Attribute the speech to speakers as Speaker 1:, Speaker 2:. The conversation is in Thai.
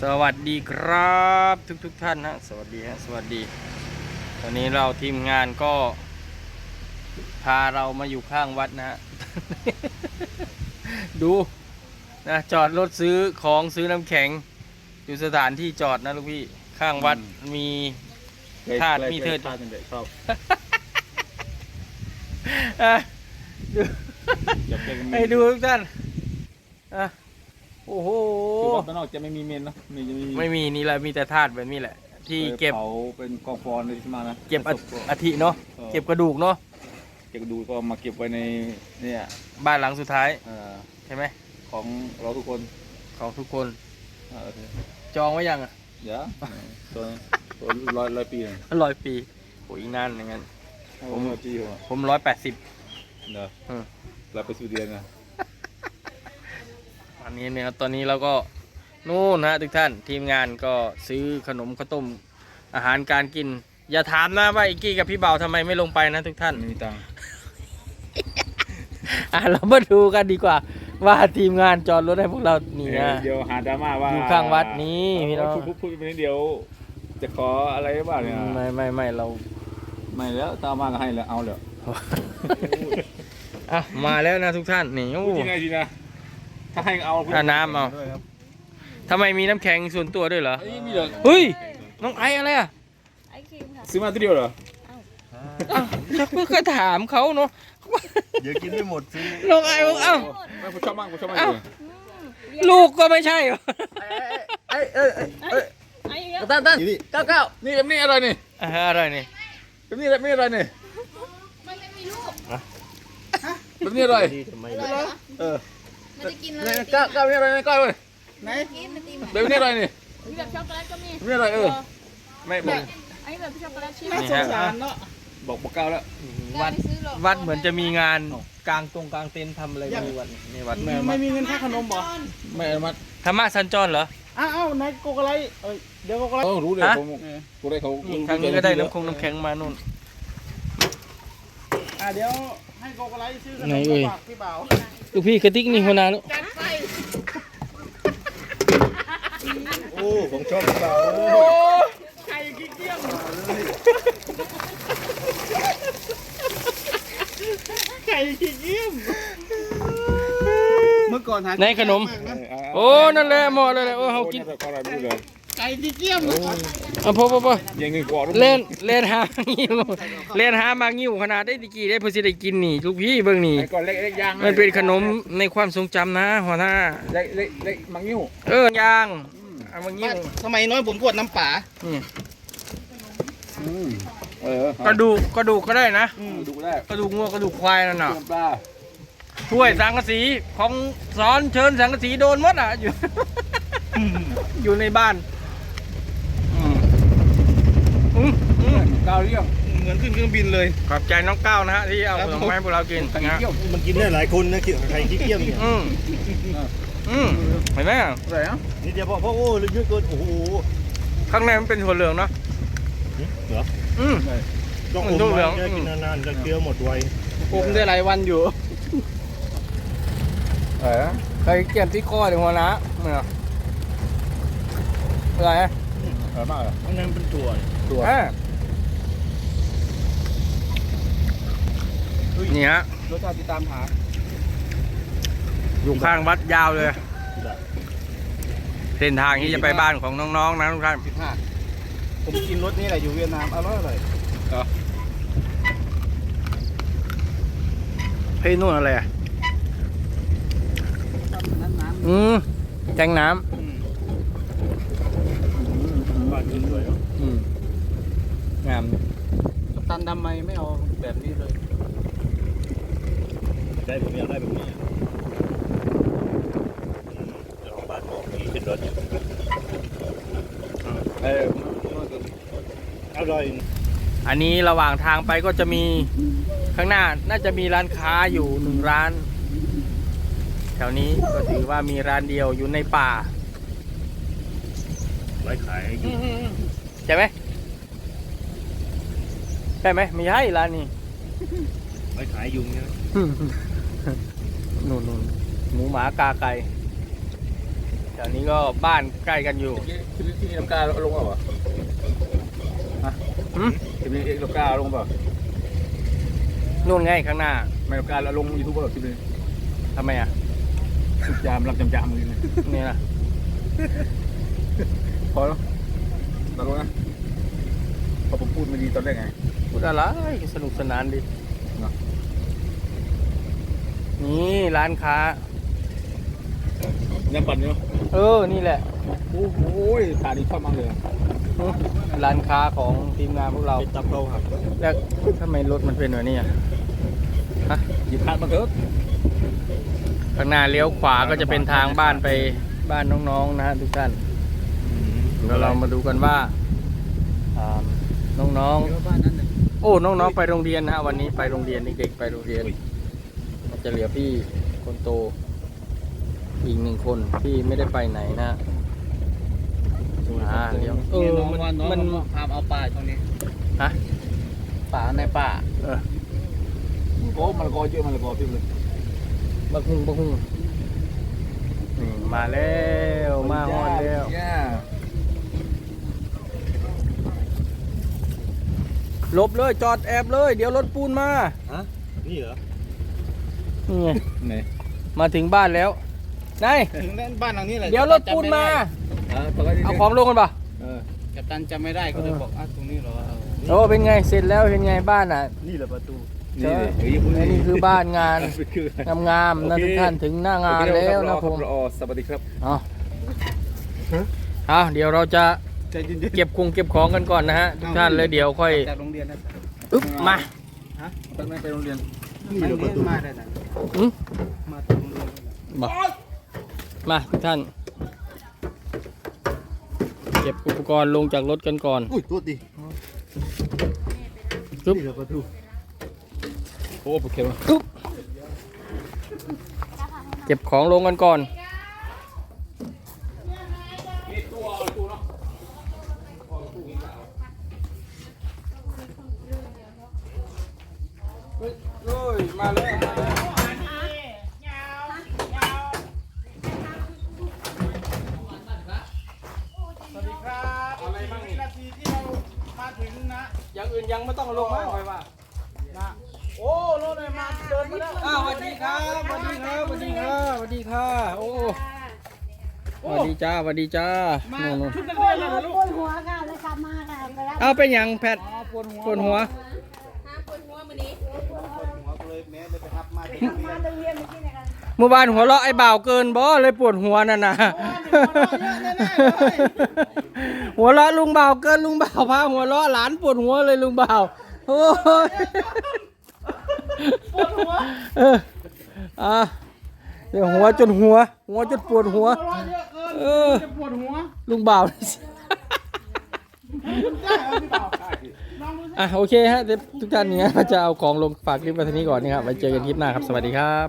Speaker 1: สวัสดีครับทุกทุกๆท่านฮะสวัสดีฮะสวัสดีตอนนี้เราทีมงานก็ พาเรามาอยู่ข้างวัดนะฮะดูนะจอดรถซื้อของซื้อน้ำแข็ง อยู่สถานที่จอดนะลูกพี่ข้างวัดมีธาตุมีเทิด
Speaker 2: ธาตุเป็นเด็กชอบ
Speaker 1: อะดู
Speaker 2: จะเป็น
Speaker 1: ให้ดูทุกท่านอะ โอ้โห
Speaker 2: คือวัดบ้านนอกจะไม่มีเมนเนาะมีจะมี
Speaker 1: ไม่มีนี่แหละมีแต่ธาตุแบบนี้แหละ ที่เก็บ
Speaker 2: เผาเป็นกองฟอนเลยใช่ไหมนะ
Speaker 1: เก็บอัฐ
Speaker 2: ศพ
Speaker 1: อัฐิเนาะ
Speaker 2: เออ
Speaker 1: เก็บกระดูกเนาะ
Speaker 2: เก็บดูก็มาเก็บไว้ในเนี่ย
Speaker 1: บ้านหลังสุดท้าย
Speaker 2: เอ่อ
Speaker 1: ใช่ไหม
Speaker 2: ของเราทุกคน
Speaker 1: ของทุกคน
Speaker 2: เออ
Speaker 1: จองไว้ยังอะ
Speaker 2: เดี๋ยวตัวตัวร้อยร้อยปีเลย
Speaker 1: ร้อยปีโอ้ยอีกนานอย่างนั้น
Speaker 2: ผม ร้อยปีเหรอ
Speaker 1: ผมร้อยแปดสิบ
Speaker 2: เดี๋ยว
Speaker 1: อืม
Speaker 2: เราไปสู่เดือนนะ
Speaker 1: อันนี้เนี่ยครับตอนนี้เราก็นู่นนะทุกท่านทีมงานก็ซื้อขนมข้าวต้มอาหารการกิน อย่าถามนะว่าอีกกี้กับพี่เบาทำไมไม่ลงไปนะทุกท่าน
Speaker 2: ไม่มีตังค์
Speaker 1: อะเรามาดูกันดีกว่า ว่าทีมงานจอดรถให้พวกเรานี่
Speaker 2: เดี๋ยว
Speaker 1: นะ
Speaker 2: เดี๋ยวหาดราม่าว่า
Speaker 1: อยู่ข้างวัดนี้พี่น้อง
Speaker 2: พูดพูดพูดไปนิดเดียว จะขออะไรบ้างเนี่ย
Speaker 1: ไม่ไม่ไม่เรา
Speaker 2: ไม่แล้วตามมาก็ให้แล้วเอาแล้ว
Speaker 1: อะมาแล้วนะทุกท่านนี่โอ้
Speaker 2: พูดจริงไงทีนะ ถ้าให้เอา
Speaker 1: อะน้ำเอา
Speaker 2: ด้วยครับ
Speaker 1: ทำไมมีน้ำแข็งส่วนตัวด้วยเหรอ
Speaker 2: เอ้ยมีเหรอ
Speaker 1: เฮ้ย น้องไอซ์อะไรอะ
Speaker 3: ไอครีมค่ะ
Speaker 2: ซื้อมาตัวเดียวเหรอ
Speaker 1: อ้าวจะเพิ่งก็ถามเขาเนาะ
Speaker 4: เดี๋ยวกินไม่หมดซื้อ
Speaker 1: น้องไอซ์บอกเอ้า
Speaker 2: ไม่ผมชอบมากผมชอบมาก
Speaker 1: เอ้า
Speaker 2: เลย
Speaker 3: อืม
Speaker 1: ลูกก็ไม่ใช่เหรอ
Speaker 4: เอ้ยเอ้ยเอ้ย
Speaker 3: ไอเยอะ
Speaker 2: ตั้นตั้น
Speaker 4: นี่
Speaker 2: เก้าเก้านี่แบบนี้อะไรนี่
Speaker 1: อะอะไรนี่
Speaker 2: แบบนี้แบบนี้อะไรนี่
Speaker 3: มันไม่มีลูก
Speaker 2: แบบนี้อะไร
Speaker 4: ดีทำไม
Speaker 3: อร่อยเหรอ
Speaker 2: เอ อ
Speaker 3: มันจะกินอะไร
Speaker 2: นี่เก้าเก้านี่อะไรนี่ก้อยเว้ย
Speaker 3: ไหนกินไอติม
Speaker 2: แบบนี้อะไรนี่
Speaker 3: มีแบบช็อกโกแลตก็มี
Speaker 2: แบบนี้อะไรเออไม่บอก
Speaker 3: ไอแบบช็อกโกแลตชิม
Speaker 1: นี่ฮะ
Speaker 2: บอกบอกเก้าแล้ว
Speaker 1: วัด
Speaker 3: ไม่ซื้อหรอก
Speaker 1: วัดเหมือนจะมีงานกลางตรงกลางเต็นท์ทำอะไรในวัดในวัด
Speaker 2: ไม่
Speaker 5: ไม่มีเงินค่าขนมบ่
Speaker 2: ไม่อนุมัติ
Speaker 1: ธรรมะสัญจรเหรอ
Speaker 5: อ้าวๆนายโกโกไลเอ้ยเดี๋ยวโกโกไล
Speaker 2: เขารู้เลย
Speaker 1: ฮะ
Speaker 2: ผมกูได้เขา
Speaker 1: นี่ทางนี้ก็ได้น้ำคงน้ำแข็งมานู่น
Speaker 5: อะเดี๋ยวให้โกโกไลซื้อขน
Speaker 1: ไหน
Speaker 5: ม
Speaker 1: เอ่ย
Speaker 5: มาฝากพี่บ่าว
Speaker 1: ลูกพี่กระติกนี่หัวหน้าลูก
Speaker 3: จัดไป
Speaker 4: โอ้ผมชอบเปล่า
Speaker 5: ไข่ขี้เกียจไข่ขี้เกียจเมื่อก่อนหา
Speaker 1: ในขนม โอ้ นั่นแหละเหมาะเลยแหละโอ้เขากิน
Speaker 2: เขาอะ ไรไม่รู้เลย
Speaker 5: ไก่ขี้เกียจ
Speaker 1: เอาพอพอพอ
Speaker 2: ยังเงินกว่า
Speaker 1: เล่นเล่นหางิ้วเล่นหามางิ้วขนาดได้ตะกี้ได้เพื่อสิได้กินนี่ลูกพี่เบิ่งนี่
Speaker 2: ไอ้ก่อนเล็กเล็กยาง
Speaker 1: มันเป็นขนมในความทรงจำนะหัวหน้า
Speaker 2: เล็กเล็กเล็กมังยิ้ว
Speaker 1: เออย่างเอามางิ้ว
Speaker 5: สมัยน้อยผมกวดน้ำป่า
Speaker 1: นี่
Speaker 2: เออก
Speaker 1: ระดูกกระดูกก็ได้นะ
Speaker 2: ดูได้
Speaker 1: กระดูกงัวกระดูกควายนั่นน่ะ
Speaker 2: น้ำปลา
Speaker 1: ถ้วยสังกะสีของสอนเชิญสังกะสีโดนหมดอะอยู่อยู่ในบ้านอืม อืมอืม
Speaker 2: ก้าวเรี่ยง
Speaker 5: เหมือนขึ้นเครื่องบินเลย
Speaker 1: ขอบใจน้องก้าวนะฮะที่เอาขนมมาให้พวกเรากินนะฮะ
Speaker 4: มันกินได้หลายคนนะขี้ไข่ขี้เกียจเนี่ย
Speaker 1: อืมอืมเห็นไหมอะ
Speaker 2: อะไรอะ
Speaker 4: นี่เดี๋ยวพอพราะโอ้เยอะเกินโอ้โห
Speaker 1: ข้างในมันเป็นถั่วเหลืองเนาะ
Speaker 4: เหรอ
Speaker 1: อืม
Speaker 4: ต้อง
Speaker 1: มัน
Speaker 4: อม
Speaker 1: ดูเหลื
Speaker 4: ไว้
Speaker 1: อง
Speaker 4: จะกินนานๆจะเคี้ยวหมดไว
Speaker 1: ผมได้หลายวันอยู่
Speaker 2: เออ
Speaker 1: เคยเก็บที่คอเดี๋ยวหัวนะเนี่ยอะไร อะ
Speaker 2: อร่อยมากเลย
Speaker 4: ข้างในมันเป็นถั่ว
Speaker 2: ตัว
Speaker 1: อะนี่ฮะ
Speaker 5: รสชาติที่ตามหา
Speaker 1: อยู่ข้างวัดยาวเลย เส้นทางที่จะไปบ้านของน้องๆนะทุกท่าน
Speaker 5: สิบห้าผมกินรสนี้แหละอยู่เวียดนามอร่อยอร่อย
Speaker 1: เฮ้ยนู่นอะไรอะ
Speaker 5: นั้นน้
Speaker 1: อืมแจงน้
Speaker 4: บ้านกินสวยเนาะำ
Speaker 1: อืมงามำ
Speaker 5: กัปตันดำไมไม่เอาแบบนี้เลย
Speaker 4: ได้ผมอยากได้แบบนี้เดี๋ยวของบ้านบอกมีเป็นรถอยู่
Speaker 2: เออ
Speaker 4: อร่อย
Speaker 1: อันนี้ระหว่างทางไปก็จะมีข้างหน้าน่าจะมีร้านค้าอยู่หนึ่งร้าน แถวนี้ก็ถือว่ามีร้านเดียวอยู่ในป่า
Speaker 4: ไว้ขายให้กิน
Speaker 1: ใช่ไหมใช่ไหมไม่ใช่ร้านนี้
Speaker 4: ไว้ขายยุงเนี่ย
Speaker 1: นู่นนู่นหมูหมากาไก่แถแถวนี้ก็บ้านใกล้กันอยู่
Speaker 2: ที่ที่ที่น้ำกาลงเปล่าวะฮะ
Speaker 1: หืม
Speaker 2: ที่นี่น้ำกาลงเปล่า
Speaker 1: นู่นไงข้างหน้า
Speaker 2: ไม่น้ำกาลงยูทูบเบอร์ที่นี่
Speaker 1: ทำไมอะ
Speaker 2: สุดยามรับจำจำเลย
Speaker 1: นี่นะ
Speaker 2: พอแล้วตลกนะพอผมพูดไม่ดีตอนแรกไง
Speaker 1: พูดอะไรสนุกสนานดี
Speaker 2: เนอะ
Speaker 1: นี่ร้านค้า
Speaker 2: ยังปั่นอยู่
Speaker 1: เออ นี่แหละ
Speaker 2: โอ้โหตาดีชอบมากเลยอะ
Speaker 1: อืมร้านค้าของทีมงานพวกเรา
Speaker 4: เป็นตับเราครับ
Speaker 1: แล้วทำไมรถมันเป็นแบบนี้อะฮะ
Speaker 2: หยิบพลาดมาเถอะ
Speaker 1: ข้างหน้าเลี้ยวขวาก็จะเป็นทางบ้านไปบ้านน้องๆนะฮะทุกท่านเดี๋ยวเรามาดูกันว่าอ่าน้อง
Speaker 5: เดี๋ยวบ้านนั้นน่ะ
Speaker 1: ๆโอ้น้องๆไปโรงเรียนนะฮะวันนี้ไปโรงเรียนเด็กๆไปโรงเรียนจะเหลือพี่คนโตอีกหนึ่งคนที่ไม่ได้ไปไหนนะฮะอ่าเดี๋ยวเออ
Speaker 5: น้อง
Speaker 1: มัน
Speaker 5: ว่าน้อง
Speaker 1: มัน
Speaker 5: พามเอาป่าตรงนี้
Speaker 1: ฮะ
Speaker 5: ป่าในป่า
Speaker 1: เออ
Speaker 2: โอ้มันละกอเยอะมันละกอเต็มเลย
Speaker 1: บักฮุงบักฮุงนี่มาแล้วมาฮอดแล้ว
Speaker 2: เนี่ย
Speaker 1: หลบเลยจอดแอบเลย เดี๋ยวรถปูนมา
Speaker 4: ฮะนี่เหรอ
Speaker 1: นี่ไง
Speaker 2: ไหน
Speaker 1: มาถึงบ้านแล้วนาย
Speaker 5: ถึงบ้านหลังนี้แหละ
Speaker 1: เดี๋ยวรถปูนมา
Speaker 2: อ่าปกติ
Speaker 1: เอาของลงกันปะ
Speaker 2: เออ
Speaker 5: กัปตันจำไม่ได้ก็เลยบอกอะตรงนี้เหรอเอา
Speaker 1: โอ้เป็นไงเสร็จแล้วเป็นไงบ้านอะ
Speaker 4: นี่แหละประตู
Speaker 1: ใช่
Speaker 2: นี่ดิเฮ้ย
Speaker 1: และนี่คือบ้านงาน
Speaker 2: คืองา
Speaker 1: มๆนะทุกท่านถึงหน้างานแล้วนะผม
Speaker 2: รอสวัสดีครับ
Speaker 1: เอาเอาเดี๋ยวเราจะ
Speaker 5: ใจเย็นๆ
Speaker 1: เก็บคงเก็บของกันก่อนนะฮะทุกท่านเลยเดี๋ยวค่อย
Speaker 5: จากโรงเรียนนะ
Speaker 1: อึ๊บมา
Speaker 2: ตั้งแต่ไปโรงเรียน
Speaker 5: นี่เหรอประตูมาได้นะ
Speaker 1: อืม
Speaker 5: มาจากโรงเรียนนั่นแหละ
Speaker 1: บอกมาทุกท่าน เก็บอุปกรณ์ลงจากรถกันก่อน
Speaker 4: อุ้ยตัวดี
Speaker 1: ปึ๊บ
Speaker 4: นี่แหละประตู
Speaker 2: โอ้โอเคมั้ย
Speaker 1: ปึ๊บเก็บของลงกันก่อน ย่างอื่นยังไม่ต้องลงมากคอยว่า
Speaker 5: นะโอ้รถเลยมาเดินมาแล้ว
Speaker 1: อ้าวสวัสดีครับสวัสดีครับสวัสดีครับสวัสดีค่ะโอ้สวัสดีจ้าสวัสดีจ้า
Speaker 5: มา
Speaker 1: โน่น
Speaker 5: ชุดนักเรียนเลยเหรอลูก
Speaker 3: ปวดหัวค่ะเลยขับมาค่ะไปรับ
Speaker 1: ๆเอาเป็นอย่างแพท
Speaker 5: อ๋อปวดหัว
Speaker 1: ปวดหัว
Speaker 3: น้ำปวดหัวมือนี้
Speaker 5: ปวดหัวเลยแม่เลยไปทับมาที่โรงเรีย
Speaker 3: มานโรงเรียนเมื่อกี้เนี่ยกัน
Speaker 1: เมื่อวานหัวเราะไอ้บ่าวเกินบ่เลยปวดหัวนั่นน่ะ หัวเราะลุงเบาเกินลุงเบาพาหัวเราะหลานปวดหัวเลยลุงเบาโอ้ย
Speaker 5: ปวดหัว
Speaker 1: เอออะเดี๋ยวหัวจนหัว หัวจนปวดหัว
Speaker 5: เอ
Speaker 1: อ
Speaker 5: จะปวดหัว
Speaker 1: ลุง
Speaker 5: เบาอะ
Speaker 1: โอเคฮะทุกท่านเนี่ยจะเอาของลงฝากคลิปไว้ท่านี้ก่อนนะครับไว้เจอกันคลิปหน้าครับสวัสดีครับ